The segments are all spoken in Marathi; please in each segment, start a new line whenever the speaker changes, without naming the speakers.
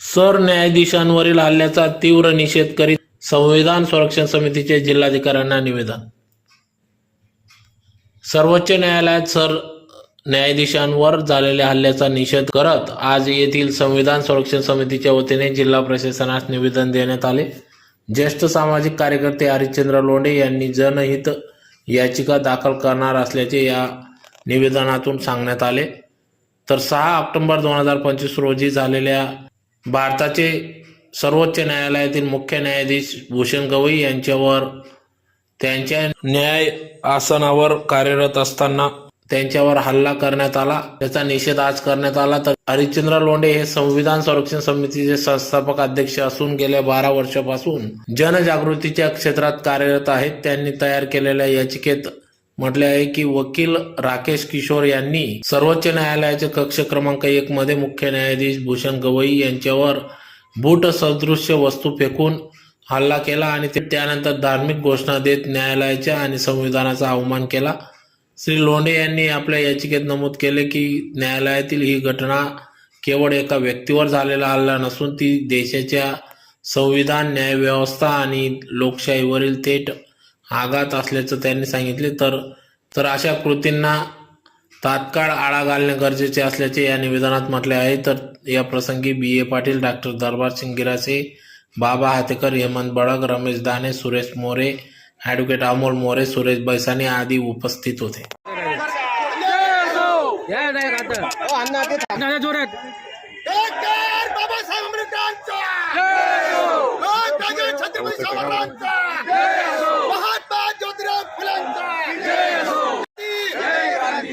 सरन्यायाधीशांवरील हल्ल्याचा तीव्र निषेध करीत संविधान संरक्षण समितीचे जिल्हाधिकाऱ्यांना निवेदन. सर्वोच्च न्यायालयात सर न्यायाधीशांवर झालेल्या हल्ल्याचा निषेध करत आज येथील संविधान संरक्षण समितीच्या वतीने जिल्हा प्रशासनास निवेदन देण्यात आले. ज्येष्ठ सामाजिक कार्यकर्ते हरिश्चंद्र लोंढे यांनी जनहित याचिका दाखल करणार असल्याचे या निवेदनातून सांगण्यात आले. तर सहा ऑक्टोबर दोन हजार पंचवीस रोजी झालेल्या भारताचे सर्वोच्च न्यायालयातील मुख्य न्यायाधीश भूषण गवई यांच्यावर त्यांच्या न्याय आसनावर कार्यरत असताना त्यांच्यावर हल्ला करण्यात आला. त्याचा निषेध आज करण्यात आला. तर हरिश्चंद्र लोंढे हे संविधान संरक्षण समितीचे संस्थापक अध्यक्ष असून गेल्या बारा वर्षापासून जनजागृतीच्या क्षेत्रात कार्यरत आहेत. त्यांनी तयार केलेल्या याचिकेत म्हटले आहे की वकील राकेश किशोर यांनी सर्वोच्च न्यायालयाचे कक्ष क्रमांक एक मध्ये मुख्य न्यायाधीश भूषण गवई यांच्यावर बूट सदृश्य वस्तू फेकून हल्ला केला आणि ते त्यानंतर धार्मिक घोषणा देत न्यायालयाच्या आणि संविधानाचा अवमान केला. श्री लोंढे यांनी आपल्या याचिकेत नमूद केले की न्यायालयातील ही घटना केवळ एका व्यक्तीवर झालेला हल्ला नसून ती देशाच्या संविधान न्यायव्यवस्था आणि लोकशाहीवरील थेट आघात असल्याचं त्यांनी सांगितले. तर तर अशा कृतींना तात्काळ आळा घालणे गरजेचे असल्याचे या निवेदनात म्हटले आहे. तर या प्रसंगी B. A. Patil doctor Darbar Singh Girase Baba Hatekar Hemant Badak Ramesh Dane Suresh More advocate Amol More Suresh Baisane आदी उपस्थित होते.
बाबासाहेब आंबेडकरांचा लोकराजे छत्रपती शिवाजीरावांचा महात्मा ज्योतिराव फुलेंचा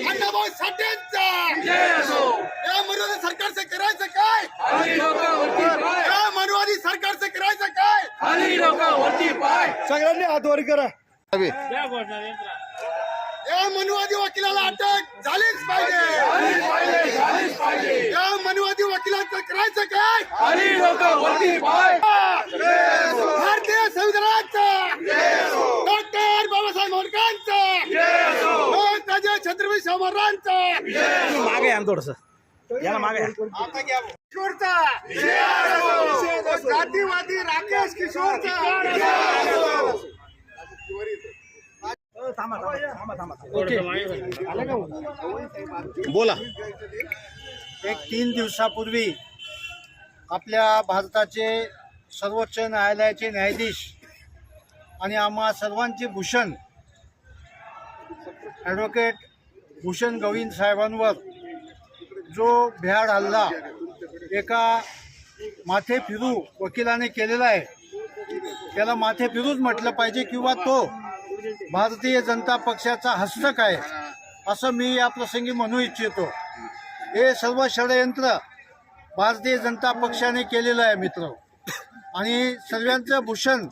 अण्णाभाऊ साठेंचा या मनुवादी सरकारचं करायचं काय या मनुवादी सरकारचं करायचं काय
सगळ्यांनी हात वर करा.
या मनुवादी वकिलाला अटक झालीच पाहिजे. या मनुवादी वकिलाचं करायचं काय? भारतीय संविधानाचा. डॉक्टर बाबासाहेब आंबेडकरांचा. लोकराजे छत्रपती शिवाजीरावांचा
मागे या थोडस. याला मागे या.
किशोरचा जातीवादी राकेश
थांबा
बोला.
एक तीन दिवसापूर्वी आपल्या भारताचे सर्वोच्च न्यायालयाचे न्यायाधीश आणि आम्हा सर्वांचे भूषण ॲडव्होकेट भूषण गवईन साहेबांवर जो भ्याड हल्ला एका माथे फिरू वकिलाने केलेला आहे. त्याला माथे फिरूच म्हटलं पाहिजे किंवा तो भारतीय जनता पक्षाचा हस्तक आहे असं मी या प्रसंगी म्हणू इच्छितो. हे सर्व षडयंत्र भारतीय जनता पक्षाने केलेलं आहे मित्र. आणि सर्वांचं भूषण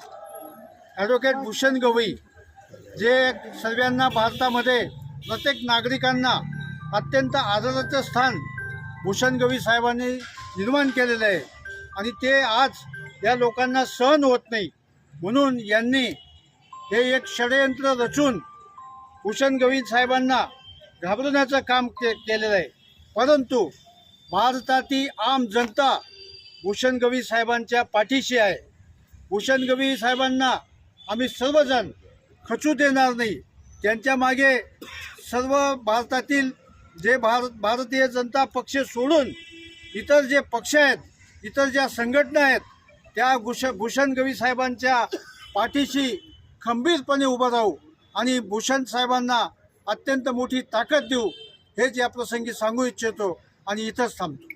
ॲडव्होकेट भूषण गवई जे सर्वांना भारतामध्ये प्रत्येक नागरिकांना अत्यंत आदराचं स्थान भूषण गवई साहेबांनी निर्माण केलेलं आहे. आणि ते आज या लोकांना सहन होत नाही. म्हणून यांनी हे एक षडयंत्र रचून भूषण गोविंद साहेबांना घाबरवण्याचं काम के केलेलं आहे. परंतु भारतातील आम जनता भूषण गवी साहेबांच्या पाठीशी आहे. भूषण गवी साहेबांना आम्ही सर्वजण खचू देणार नाही. त्यांच्या मागे सर्व भारतातील जे भारत भारतीय जनता पक्ष सोडून इतर जे पक्ष आहेत इतर ज्या संघटना आहेत त्या भूष भूषण गवी साहेबांच्या पाठीशी खंबीरपणे उभं राहू आणि भूषण साहेबांना अत्यंत मोठी ताकद देऊ हेच या प्रसंगी सांगू इच्छितो आणि इथंच थांबतो.